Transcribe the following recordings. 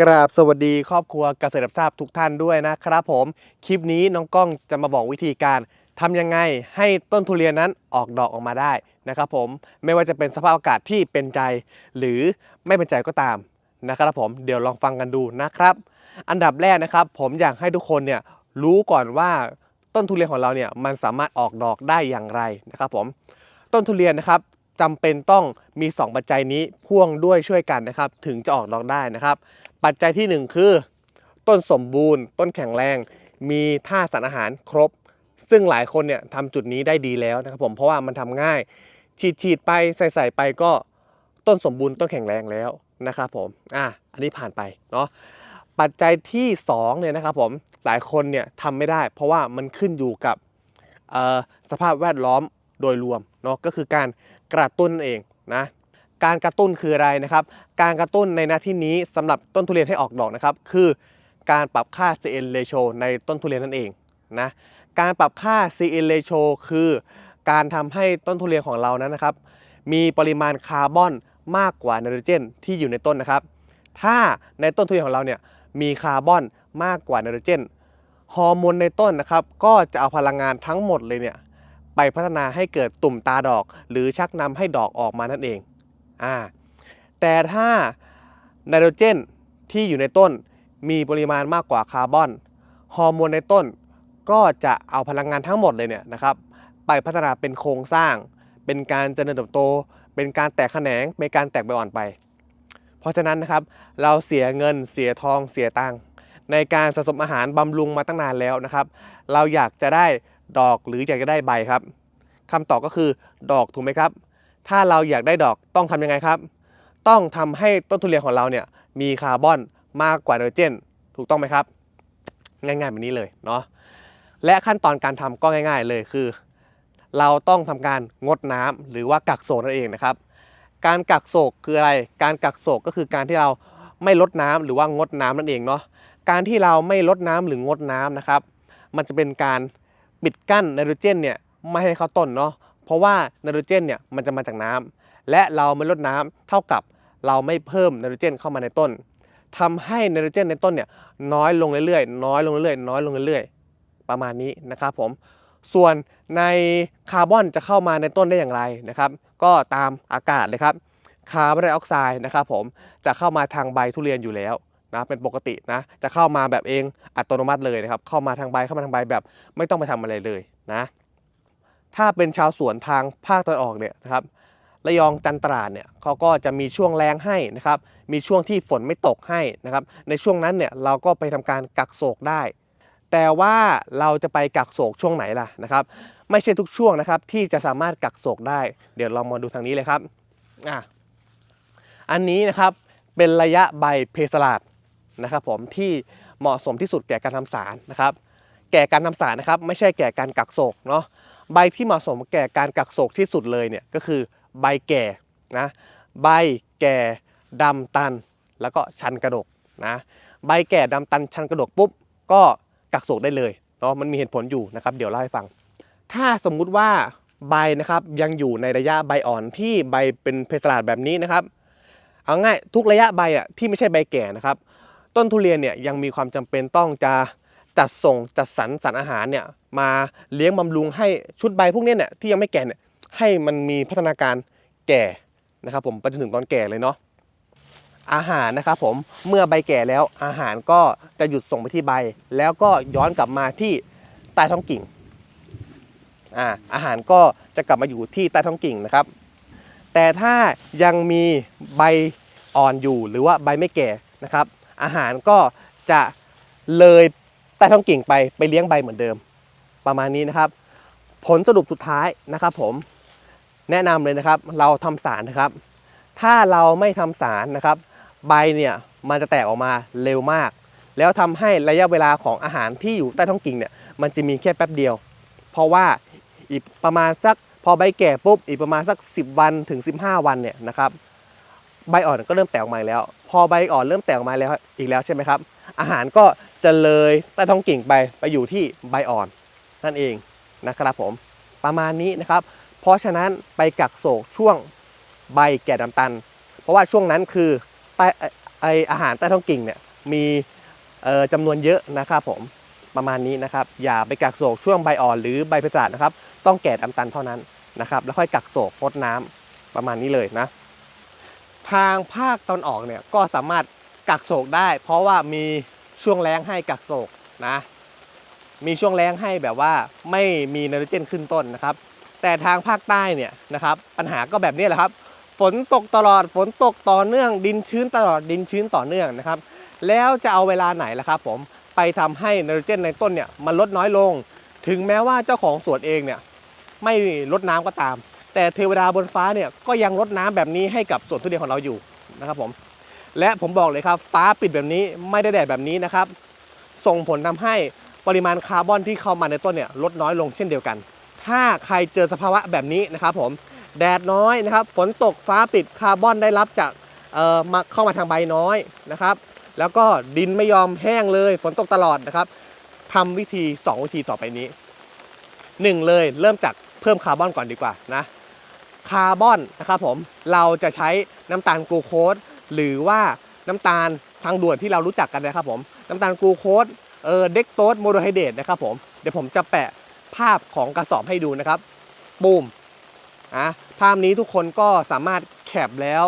กราบสวัสดีครอบครัวเกษตรรับทราบทุกท่านด้วยนะครับผม คลิปนี้น้องก้องจะมาบอกวิธีการทำยังไงให้ต้นทุเรียนนั้นออกดอกออกมาได้นะครับผมไม่ว่าจะเป็นสภาพอากาศที่เป็นใจ หรือไม่เป็นใจก็ตามนะครับผมเดี๋ยวลองฟังกันดูนะครับ อันดับแรกนะครับ ผมอยากให้ทุกคนเนี่ยรู้ก่อนว่าต้นทุเรียนของเราเนี่ยมันสามารถออกดอกได้อย่างไรนะครับผมต้นทุเรียนนะครับ จำเป็นต้องมี 2 ปัจจัยนี้พ่วงด้วยช่วยกันนะครับ ถึงจะออกดอกได้นะครับ ปัจจัยทีหนึ่1 คือ ต้นสมบูรณ์ ต้นแข็งแรง มีท่าสารอาหารครบ ซึ่งหลายคนเนี่ยทำจุดนี้ได้ดีแล้วนะครับผมเพราะว่ามันทำง่าย ฉีดฉีดไปใส่ใส่ไปก็ต้นสมบูรณ์ต้นแข็งแรงแล้วนะครับผมอะอันนี้ผ่านไปเนาะปัจจัยที่2เนี่ยนะครับผมหลายคนเนี่ยทำไม่ได้ เพราะว่ามันขึ้นอยู่กับสภาพแวดล้อมโดยรวมเนาะก็คือการ กระตุ้นเองนะการกระตุ้นคืออะไรนะครับ การกระตุ้นในหน้าที่นี้สำหรับต้นทุเรียนให้ออกดอกนะครับ คือการปรับค่า CN ratio ในต้นทุเรียนนั่นเองนะ การปรับค่า CN ratio คือ การทำให้ต้นทุเรียนของเรานั้นนะครับ มีปริมาณคาร์บอนมากกว่าไนโตรเจนที่อยู่ในต้นนะครับ ถ้าในต้นทุเรียนของเราเนี่ยมีคาร์บอนมากกว่าไนโตรเจน ฮอร์โมนในต้นนะครับ ก็จะเอาพลังงานทั้งหมดเลยเนี่ย ไปพัฒนาให้เกิดตุ่มตาดอก หรือชักนำให้ดอกออกมานั่นเองอ่าแต่ถ้าไนโตรเจนที่อยู่ในต้นมีปริมาณมากกว่าคาร์บอนฮอร์โมนในต้นก็จะเอาพลังงานทั้งหมดเลยเนี่ยนะครับไปพัฒนาเป็นโครงสร้าง เป็นการเจริญเติบโต เป็นการแตกแขนงเป็นการแตกใบอ่อนไป เพราะฉะนั้นนะครับเราเสียเงินเสียทองเสียตังในการสะสมอาหารบำรุงมาตั้งนานแล้วนะครับ เราอยากจะได้ ดอกหรืออยากจะได้ใบครับคำตอบก็คือดอกถูกไหมครับ ถ้าเราอยากได้ดอกต้องทำยังไงครับ ต้องทำให้ต้นทุเรียนของเราเนี่ยมีคาร์บอนมากกว่าไนโตรเจน ถูกต้องไหมครับ ง่ายๆแบบนี้เลยเนาะและขั้นตอนการทำก็ง่าย ๆเลยคือ เราต้องทำการงดน้ำหรือว่ากักโศกนั่นเองนะครับ การกักโศกคืออะไร การกักโศกก็คือการที่เราไม่ลดน้ำหรือว่างดน้ำนั่นเองเนาะการที่เราไม่ลดน้ำหรืองดน้ำนะครับ มันจะเป็นการ ปิดกั้นไนโตรเจนเนี่ยไม่ให้เข้าต้นเนาะเพราะว่าไนโตรเจนเนี่ยมันจะมาจากน้ำและเราไม่ลดน้ำเท่ากับเราไม่เพิ่มไนโตรเจนเข้ามาในต้นทำให้ไนโตรเจนในต้นเนี่ยน้อยลงเรื่อยๆ น้อยลงเรื่อยๆ น้อยลงเรื่อยๆ ประมาณนี้นะครับผม ส่วนในคาร์บอนจะเข้ามาในต้นได้อย่างไรนะครับ ก็ตามอากาศเลยครับ คาร์บอนไดออกไซด์นะครับผมจะเข้ามาทางใบทุเรียนอยู่แล้ว นะเป็นปกตินะจะเข้ามาแบบเองอัตโนมัติเลยนะครับเข้ามาทางใบเข้ามาทางใบแบบ ไม่ต้องไปทำอะไรเลยนะถ้าเป็นชาวสวนทางภาคตะวันออกเนี่ยนะครับระยองจันตราดเนี่ยเขาก็จะมีช่วงแรงให้นะครับมีช่วงที่ฝนไม่ตกให้นะครับในช่วงนั้นเนี่ยเราก็ไปทำการกักโศกได้ แต่ว่าเราจะไปกักโศกช่วงไหนล่ะนะครับไม่ใช่ทุกช่วงนะครับที่จะสามารถกักโศกได้ เดี๋ยวเรามาดูทางนี้เลยครับอะอันนี้นะครับเป็นระยะใบเพสลาด นะครับผมที่เหมาะสมที่สุดแก่การทำสารนะครับ แก่การทำสารนะครับ ไม่ใช่แก่การกักโศกเนาะใบที่เหมาะสมแก่การกักโศกที่สุดเลยเนี่ยก็คือใบแก่นะใบแก่ดำตัน แล้วก็ชันกระดกนะใบแก่ดำตันชันกระดกปุ๊บก็กักโศกได้เลยเนาะมันมีเหตุผลอยู่นะครับเดี๋ยวเล่าให้ฟัง ถ้าสมมุติว่าใบนะครับยังอยู่ในระยะใบอ่อนที่ใบเป็นเพสลาดแบบนี้นะครับ เอาง่ายทุกระยะใบอะที่ไม่ใช่ใบแก่นะครับ ต้นทุเรียนเนี่ยยังมีความจำเป็นต้องจะจัดส่งจัดสรรสารอาหารเนี่ยมาเลี้ยงบำรุงให้ชุดใบพวกนี้เนี่ยที่ยังไม่แก่เนี่ยให้มันมีพัฒนาการแก่นะครับผมไปจนถึงตอนแก่เลยเนาะอาหารนะครับผมเมื่อใบแก่แล้วอาหารก็จะหยุดส่งไปที่ใบ แล้วก็ย้อนกลับมาที่ใต้ท้องกิ่งอ่าอาหารก็จะกลับมาอยู่ที่ใต้ท้องกิ่งนะครับ แต่ถ้ายังมีใบอ่อนอยู่หรือว่าใบไม่แก่นะครับ อาหารก็จะเลยใต้ท้องกิ่งไปไปเลี้ยงใบเหมือนเดิม ประมาณนี้นะครับ ผลสรุปสุดท้ายนะครับผมแนะนำเลยนะครับ เราทำสารนะครับ ถ้าเราไม่ทำสารนะครับ ใบเนี่ยมันจะแตกออกมาเร็วมาก แล้วทำให้ระยะเวลาของอาหารที่อยู่ใต้ท้องกิ่งเนี่ยมันจะมีแค่แป๊บเดียว เพราะว่าอีกประมาณสักพอใบแก่ปุ๊บอีกประมาณสัก 10 วันถึง 15 วันเนี่ยนะครับใบอ่อนก็เริ่มแตกออกมาแล้ว พอใบอ่อนเริ่มแตกออกมาแล้วอีกแล้วใช่ไหมครับ อาหารก็จะเลยใต้ท้องกิ่งไปไปอยู่ที่ใบอ่อนนั่นเองนะครับผมประมาณนี้นะครับ เพราะฉะนั้นไปกักโศกช่วงใบแก่ดำตัน เพราะว่าช่วงนั้นคือใต้ไออาหารใต้ท้องกิ่งเนี่ยมีเอ่อจำนวนเยอะนะครับผมประมาณนี้นะครับ อย่าไปกักโศกช่วงใบอ่อนหรือใบประสาทนะครับ ต้องแก่ดำตันเท่านั้นนะครับ แล้วค่อยกักโศกรดน้ำประมาณนี้เลยนะ ทางภาคตอนออกเนี่ยก็สามารถกักโศกได้ เพราะว่ามีช่วงแล้งให้กักโศกนะ มีช่วงแล้งให้แบบว่าไม่มีไนโตรเจนขึ้นต้นนะครับ แต่ทางภาคใต้เนี่ยนะครับปัญหาก็แบบนี้แหละครับ ฝนตกตลอดฝนตกต่อเนื่อง ดินชื้นตลอดดินชื้นต่อเนื่องนะครับ แล้วจะเอาเวลาไหนล่ะครับ ผมไปทำให้ไนโตรเจนในต้นเนี่ยมันลดน้อยลง ถึงแม้ว่าเจ้าของสวนเองเนี่ยไม่ลดน้ำก็ตาม แต่เทวดาบนฟ้าเนี่ยก็ยังลดน้ำแบบนี้ให้กับสวนทุเรียนของเราอยู่นะครับผมและผมบอกเลยครับ ฟ้าปิดแบบนี้ไม่ได้แดดแบบนี้นะครับ ส่งผลทำให้ปริมาณคาร์บอนที่เข้ามาในต้นเนี่ยลดน้อยลงเช่นเดียวกัน ถ้าใครเจอสภาวะแบบนี้นะครับผมแดดน้อยนะครับฝนตกฟ้าปิดคาร์บอนได้รับจากเอ่อมาเข้ามาทางใบน้อยนะครับ แล้วก็ดินไม่ยอมแห้งเลยฝนตกตลอดนะครับทำวิธี 2 วิธีต่อไปนี้ 1 เลยเริ่มจากเพิ่มคาร์บอนก่อนดีกว่านะ คาร์บอนนะครับผมเราจะใช้น้ำตาลกลูโคสหรือว่าน้ำตาลทางด่วนที่เรารู้จักกันนะครับผมน้ำตาลกลูโคสเออเด็กโตสโมโนไฮเดรตนะครับผมเดี๋ยวผมจะแปะภาพของกระสอบให้ดูนะครับบูมอะภาพนี้ทุกคนก็สามารถแคปแล้ว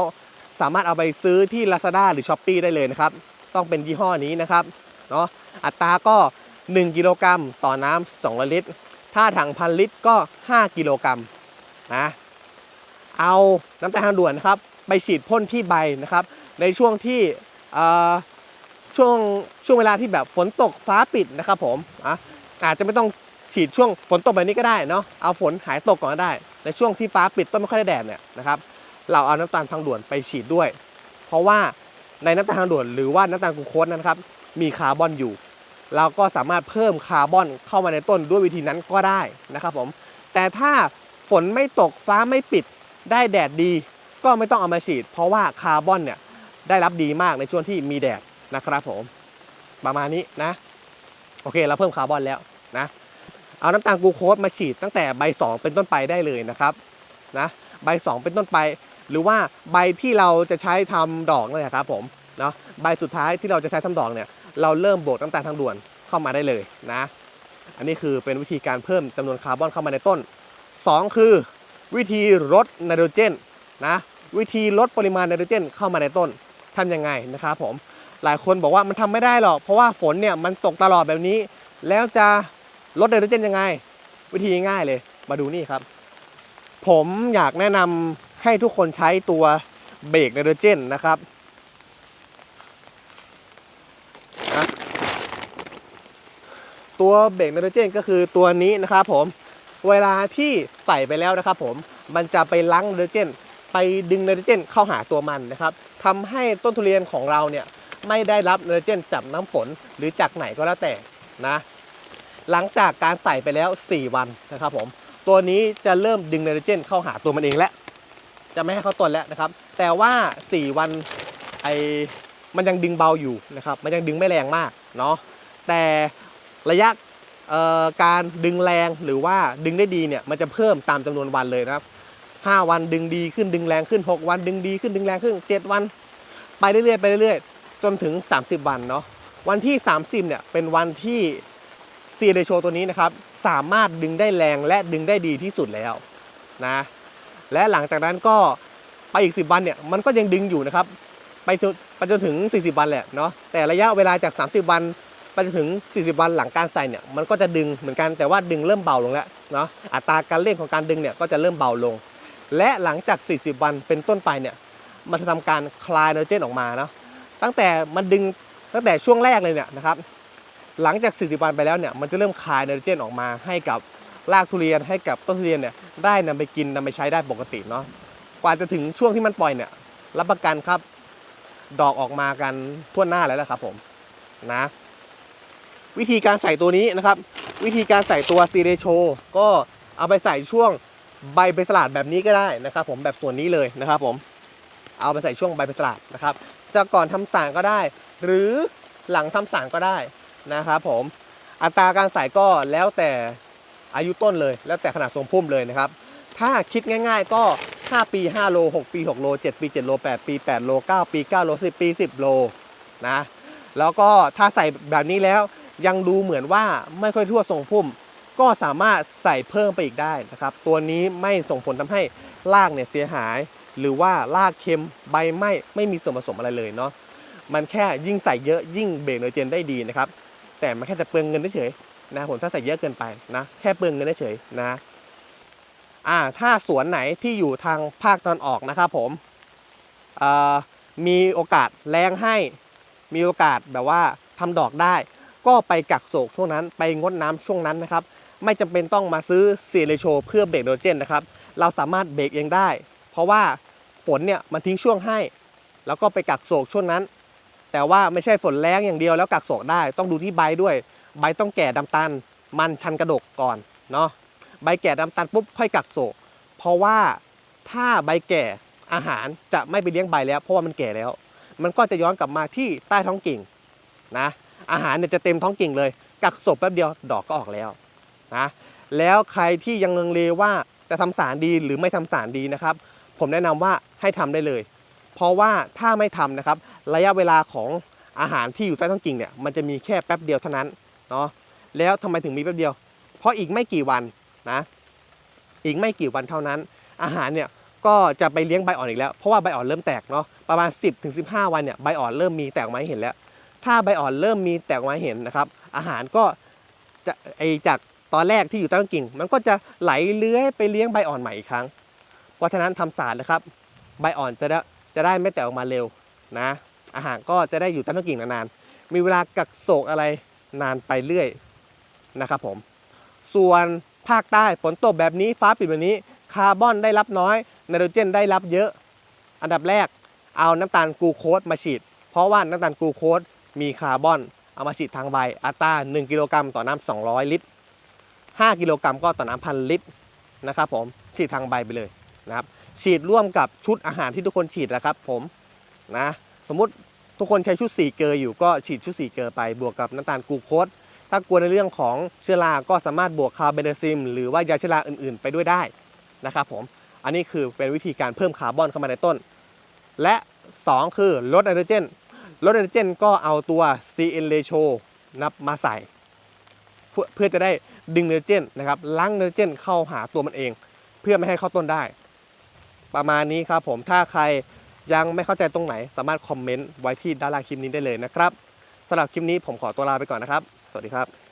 สามารถเอาไปซื้อที่ Lazada หรือ s h อ p e e ได้เลยนะครับ ต้องเป็นยี่ห้อนี้นะครับเนาะอัตราก็ 1 กิโลกรัมต่อน้ำ2ลิตร ถ้าถังพันลิตรก็ 5 กิโลกรัมนะ เอาน้ำตาลทางด่วนนะครับ ไปฉีดพ่นที่ใบนะครับ ในช่วงที่ช่วงช่วงเวลาที่แบบฝนตกฟ้าปิดนะครับผมอะอาจจะไม่ต้องฉีดช่วงฝนตกแบบนี้ก็ได้เนาะเอาฝนหายตกก่อนก็ได้ ในช่วงที่ฟ้าปิดต้นไม่ค่อยได้แดดเนี่ยนะครับเราเอาน้ำตาลทางด่วนไปฉีดด้วย เพราะว่าในน้ำตาลทางด่วนหรือว่าน้ำตาลกูโคสนั้นนะครับมีคาร์บอนอยู่ เราก็สามารถเพิ่มคาร์บอนเข้ามาในต้นด้วยวิธีนั้นก็ได้นะครับผมแต่ถ้าฝนไม่ตกฟ้าไม่ปิด ได้แดดดีก็ไม่ต้องเอามาฉีด เพราะว่าคาร์บอนเนี่ยได้รับดีมากในช่วงที่มีแดดนะครับผม ประมาณนี้นะ โอเคเราเพิ่มคาร์บอนแล้วนะ เอาน้ำตาลกลูโคสมาฉีดตั้งแต่ใบ 2 เป็นต้นไปได้เลยนะครับนะใบ 2 เป็นต้นไป หรือว่าใบที่เราจะใช้ทำดอกนั่แหละครับผมเนาะใบสุดท้ายที่เราจะใช้ทำดอกเนี่ยเราเริ่มโบกน้ำตาลทางด่วนเข้ามาได้เลยนะ อันนี้คือเป็นวิธีการเพิ่มจำนวนคาร์บอนเข้ามาในต้น 2 คือ วิธีลดไนโตรเจนนะวิธีลดปริมาณไนโตรเจนเข้ามาในต้นทำยังไงนะครับผมหลายคนบอกว่ามันทำไม่ได้หรอก เพราะว่าฝนเนี่ยมันตกตลอดแบบนี้ แล้วจะลดไนโตรเจนยังไง วิธีง่ายเลยมาดูนี่ครับ ผมอยากแนะนำให้ทุกคนใช้ตัวเบรกไนโตรเจนนะครับตัวเบรกไนโตรเจนก็คือตัวนี้นะครับผม เวลาที่ใส่ไปแล้วนะครับผมมันจะไปล้างไนโตรเจน ไปดึงไนโตรเจนเข้าหาตัวมันนะครับทำให้ต้นทุเรียนของเราเนี่ยไม่ได้รับไนโตรเจนจากน้ำฝนหรือจากไหนก็แล้วแต่นะหลังจากการใส่ไปแล้ว 4 วันนะครับผมตัวนี้จะเริ่มดึงไนโตรเจนเข้าหาตัวมันเองแล้วจะไม่ให้เขาต้นแล้วนะครับ แต่ว่า 4 วันไอมันยังดึงเบาอยู่นะครับ มันยังดึงไม่แรงมากเนาะแต่ระยะ การดึงแรงหรือว่าดึงได้ดีเนี่ยมันจะเพิ่มตามจำนวนวันเลยนะครับ 5 วันดึงดีขึ้นดึงแรงขึ้น 6 วันดึงดีขึ้นดึงแรงขึ้น 7 วัน ไปเรื่อยๆไปเรื่อยๆ จนถึง 30 วันเนาะวันที่ 30เนี่ยเป็นวันที่ซีเรโชตัวนี้นะครับสามารถดึงได้แรงและดึงได้ดีที่สุดแล้วนะและหลังจากนั้นก็ไปอีก 10 วันเนี่ยมันก็ยังดึงอยู่นะครับ ไปจนไปจนถึง 40 วันแหละเนาะแต่ระยะเวลาจาก 30 วัน ไปจนถึง 40 วันหลังการใส่เนี่ยมันก็จะดึงเหมือนกันแต่ว่าดึงเริ่มเบาลงแล้วเนาะอัตราการเร่งของการดึงเนี่ยก็จะเริ่มเบาลง และหลังจาก 40 วันเป็นต้นไปเนี่ยมันจะทำการคลายไนโตรเจนออกมาเนาะตั้งแต่มันดึงตั้งแต่ช่วงแรกเลยเนี่ยนะครับหลังจาก 40 วันไปแล้วเนี่ยมันจะเริ่มคลายไนโตรเจนออกมาให้กับรากทุเรียนให้กับต้นทุเรียนเนี่ยได้นำไปกินนำไปใช้ได้ปกติเนาะกว่าจะถึงช่วงที่มันปล่อยเนี่ยรับประกันครับ ดอกออกมากันทั่วหน้าแล้วนะครับผมนะ วิธีการใส่ตัวนี้นะครับ วิธีการใส่ตัวซีเรโชก็เอาไปใส่ช่วงใบเป็นสลัดแบบนี้ก็ได้นะครับผมแบบส่วนนี้เลยนะครับผมเอาไปใส่ช่วงใบเป็นสลัดนะครับจะก่อนทำสางก็ได้ หรือหลังทำสางก็ได้นะครับผมอัตราการใส่ก็แล้วแต่อายุต้นเลย แล้วแต่ขนาดทรงพุ่มเลยนะครับ ถ้าคิดง่าย ๆก็ 5 ปี 5 โล 6 ปี 6 โล 7 ปี 7 โล 8 ปี 8 โล 9 ปี 9 โล 10 ปี 10 โลนะแล้วก็ถ้าใส่แบบนี้แล้ว ยังดูเหมือนว่าไม่ค่อยทั่วทรงพุ่ม ก็สามารถใส่เพิ่มไปอีกได้นะครับ ตัวนี้ไม่ส่งผลทำให้รากเนี่ยเสียหาย หรือว่ารากเค็มใบไหม้ไม่มีส่วนผสมอะไรเลยเนาะมันแค่ยิ่งใส่เยอะยิ่งเบรกไนโตรเจนได้ดีนะครับ แต่มันแค่จะเปลืองเงินเฉยนะผมถ้าใส่เยอะเกินไปนะ แค่เปลืองเงินเฉยนะอ่าถ้าสวนไหนที่อยู่ทางภาคตอนออกนะครับผมมีโอกาสแรงให้มีโอกาสแบบว่าทำดอกได้ ก็ไปกักโศกช่วงนั้นไปงดน้ำช่วงนั้นนะครับ ไม่จำเป็นต้องมาซื้อเซียเลโชเพื่อเบรกไนโตรเจนนะครับ เราสามารถเบรกเองได้ เพราะว่าฝนเนี่ยมันทิ้งช่วงให้ แล้วก็ไปกักโศกช่วงนั้น แต่ว่าไม่ใช่ฝนแรงอย่างเดียวแล้วกักโศกได้ ต้องดูที่ใบด้วย ใบต้องแก่ดำตัน มันชันกระดกก่อนเนาะใบแก่ดำตันปุ๊บค่อยกักโศก เพราะว่าถ้าใบแก่อาหารจะไม่ไปเลี้ยงใบแล้ว เพราะว่ามันแก่แล้ว มันก็จะย้อนกลับมาที่ใต้ท้องกิ่งนะ อาหารเนี่ยจะเต็มท้องกิ่งเลย กักศพแป๊บเดียวดอกก็ออกแล้วนะแล้วใครที่ยังลังเลว่าจะทำสารดีหรือไม่ทำสารดีนะครับ ผมแนะนำว่าให้ทำได้เลย เพราะว่าถ้าไม่ทำนะครับ ระยะเวลาของอาหารที่อยู่ใต้ท้องกิ่งเนี่ยมันจะมีแค่แป๊บเดียวเท่านั้นเนาะแล้วทำไมถึงมีแป๊บเดียว เพราะอีกไม่กี่วันนะอีกไม่กี่วันเท่านั้น อาหารเนี่ยก็จะไปเลี้ยงใบอ่อนอีกแล้ว เพราะว่าใบอ่อนเริ่มแตกเนาะประมาณ 10-15ถึง15วันเนี่ยใบอ่อนเริ่มมีแตกออกมาให้เห็นแล้ว ถ้าใบอ่อนเริ่มมีแตกออกมาเห็นนะครับ อาหารก็จะไอจากตอนแรกที่อยู่ใต้ต้นกิ่ง มันก็จะไหลเลื้อยไปเลี้ยงใบอ่อนใหม่อีกครั้ง เพราะฉะนั้นทำสารนะครับ ใบอ่อนจะได้จะได้ไม่แตกออกมาเร็วนะ อาหารก็จะได้อยู่ใต้ต้นกิ่งนานๆ มีเวลากักโศกอะไรนานไปเรื่อยนะครับผม ส่วนภาคใต้ฝนตกแบบนี้ฟ้าปิดแบบนี้คาร์บอนได้รับน้อยไนโตรเจนได้รับเยอะ อันดับแรกเอาน้ำตาลกลูโคสมาฉีด เพราะว่าน้ำตาลกลูโคส มีคาร์บอนเอามาฉีดทางใบอัตรา1กิโลกรัมต่อน้ำ200 ลิตร 5 กิโลกรัมก็ต่อน้ำพันลิตรนะครับผมฉีดทางใบไปเลยนะครับฉีดร่วมกับชุดอาหารที่ทุกคนฉีดนะครับผมนะสมมุติทุกคนใช้ชุดสีเกลออยู่ก็ฉีดชุดสีเกลอไปบวกกับน้ำตาลกูโคสถ้ากลัวในเรื่องของเชื้อราก็สามารถบวกคาร์เบนซิม หรือว่ายาเชื้อราอื่นๆ ไปด้วยได้นะครับผมอันนี้คือเป็นวิธีการเพิ่มคาร์บอนเข้ามาในต้น และ 2 คือลดไนโตรเจน ลดไนโตรเจนก็เอาตัว CN ratio นับมาใส่เพื่อเพื่อจะได้ดึงไนโตรเจนนะครับล้างไนโตรเจนเข้าหาตัวมันเอง เพื่อไม่ให้เข้าต้นได้ ประมาณนี้ครับผมถ้าใครยังไม่เข้าใจตรงไหน สามารถคอมเมนต์ไว้ที่ด้านล่างคลิปนี้ได้เลยนะครับสำหรับคลิปนี้ผมขอตัวลาไปก่อนนะครับ สวัสดีครับ